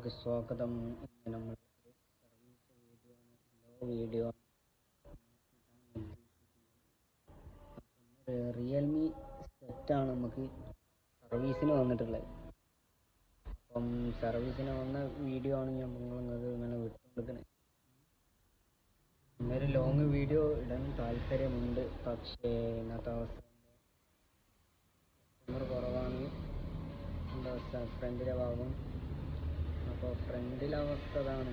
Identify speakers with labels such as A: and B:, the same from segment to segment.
A: വീഡിയോയിലേക്ക് സ്വാഗതം നമ്മൾ വീഡിയോ റിയൽമി സെറ്റാണ് നമുക്ക് സർവീസിന് വന്നിട്ടുള്ളത്. അപ്പം സർവീസിന് വന്ന വീഡിയോ ആണ് ഞാൻ നിങ്ങളത് ഇങ്ങനെ വിട്ടുകൊടുക്കുന്നത് ഇന്നൊരു ലോങ് വീഡിയോ ഇടാൻ താല്പര്യമുണ്ട്. പക്ഷേ ഇന്നത്തെ അവസ്ഥ കസ്റ്റമർ കുറവാണ്. എന്താ അവസ്ഥ ഫ്രണ്ടിലെ ഭാഗം? അപ്പോൾ ഫ്രണ്ടിലെ അവസ്ഥ അതാണ്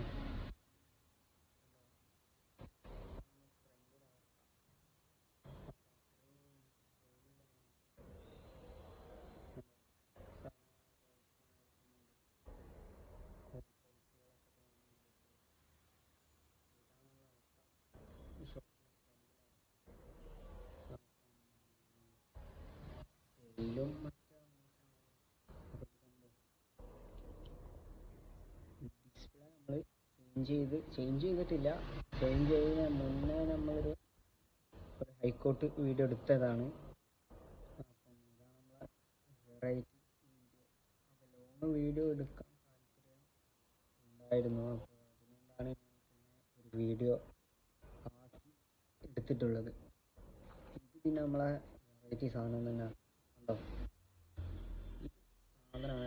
A: സെയിലും ഡിസ്പ്ലേ നമ്മൾ ചേഞ്ച് ചെയ്ത് ചേഞ്ച് ചെയ്തിട്ടില്ല. ചേഞ്ച് ചെയ്യുന്ന മുന്നേ നമ്മളൊരു ഒരു ഹൈക്കോർട്ട് വീഡിയോ എടുത്തതാണ്. ലോങ് വീഡിയോ എടുക്കാൻ താല്പര്യം ഉണ്ടായിരുന്നു. അപ്പോൾ അതുകൊണ്ടാണ് ഒരു വീഡിയോ ആക്കി എടുത്തിട്ടുള്ളത്. ഇത് പിന്നെ നമ്മളെ വെറൈറ്റി സാധനം തന്നെ കണ്ടോ സാധനം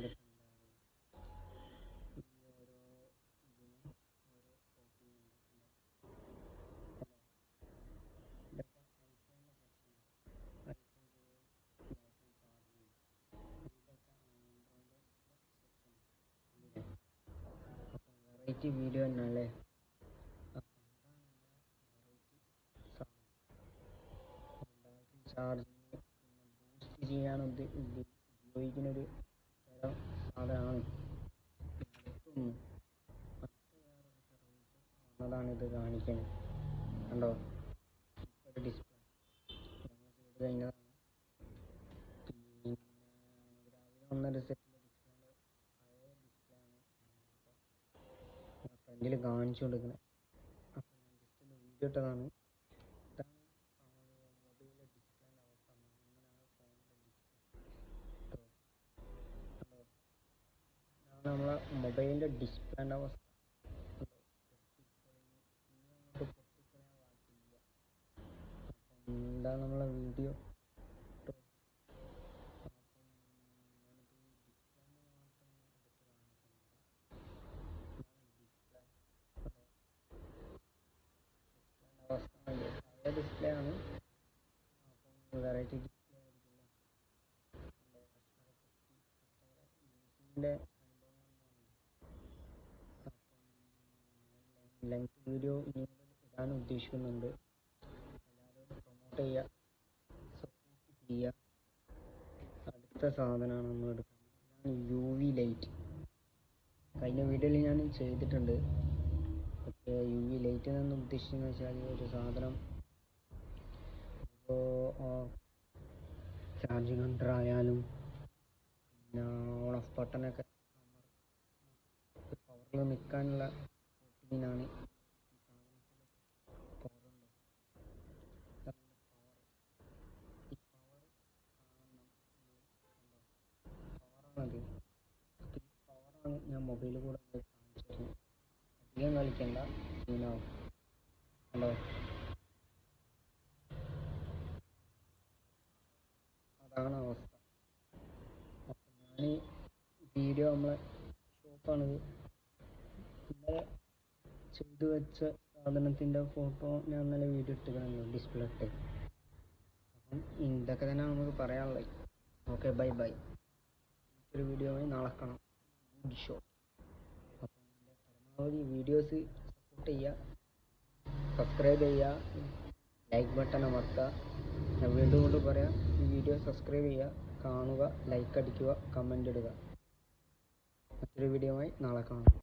A: വെറൈറ്റി വീഡിയോ തന്നെയാണല്ലേ ചാർജ് ബൂസ്റ്റ് ചെയ്യാൻ ഉപയോഗിക്കുന്ന ഒരു തരം സാധനമാണ് വന്നതാണ് ഇത് കാണിക്കുന്നത് കണ്ടോ? ഡിസ്പ്ലേ കഴിഞ്ഞതാണ് സെറ്റിലെ ഡിസ്പ്ലേ പഴയ ഡിസ്പ്ലേ ആണ് ഫ്രണ്ടിൽ കാണിച്ചു അപ്പോൾ ഞാൻ ജസ്റ്റ് വീഡിയോ അവസ്ഥ നമ്മളെ മൊബൈലിന്റെ ഡിസ്പ്ലേന്റെ അവസ്ഥ. ഇതാണ് നമ്മളെ വീഡിയോ ഡിസ്പ്ലേ ആണ്. അപ്പം വെറൈറ്റി ഡിസ്പ്ലേ ലെങ്ത് വീഡിയോ ഇനി ഇടാൻ ഉദ്ദേശിക്കുന്നുണ്ട്. എല്ലാവരും പ്രൊമോട്ട് ചെയ്യുക സപ്പോർട്ട് ചെയ്യുക അടുത്ത സാധനമാണ് നമ്മൾ എടുക്കുന്നത് യു വി ലൈറ്റ് കഴിഞ്ഞ വീഡിയോയിൽ ഞാൻ ചെയ്തിട്ടുണ്ട്. പക്ഷേ യു വി ലൈറ്റ് എന്ന് ഉദ്ദേശിക്കുന്നത് വെച്ചാൽ ഒരു സാധനം ചാർജിങ് കണ്ടർ ആയാലും പിന്നെ ഓൺ ഓഫ് ബട്ടണൊക്കെ പവറിൽ നിൽക്കാനുള്ള ഈ പവറാണ് ഞാൻ മൊബൈൽ കൂടെ കാണിച്ചു തരുന്നത് അധികം കളിക്കണ്ട സീനാവും അതാണ് അവസ്ഥ. ഞാൻ വീഡിയോ നമ്മളെ ഷോപ്പാണിത് ഇന്നലെ ചെയ്തു വെച്ച സാധനത്തിന്റെ ഫോട്ടോ ഞാൻ ഇന്നലെ വീഡിയോ ഇട്ടിരുന്നു ഡിസ്പ്ലേ ഇട്ട്. അപ്പം ഇതൊക്കെ തന്നെ നമുക്ക് പറയാനുള്ളത്. ഓക്കെ ബൈ ബൈ മറ്റൊരു വീഡിയോയുമായി നാളെ കാണാം. ഗുഡ് ഷോ അപ്പം പരമാവധി വീഡിയോസ് സപ്പോർട്ട് ചെയ്യുക. സബ്സ്ക്രൈബ് ചെയ്യുക. ലൈക്ക് ബട്ടൺ അമർത്തുക. ഞാൻ വീണ്ടും കൊണ്ട് പറയാം ഈ വീഡിയോ സബ്സ്ക്രൈബ് ചെയ്യുക കാണുക ലൈക്ക് അടിക്കുക കമന്റ് ഇടുക. മറ്റൊരു വീഡിയോയുമായി നാളെ കാണാം.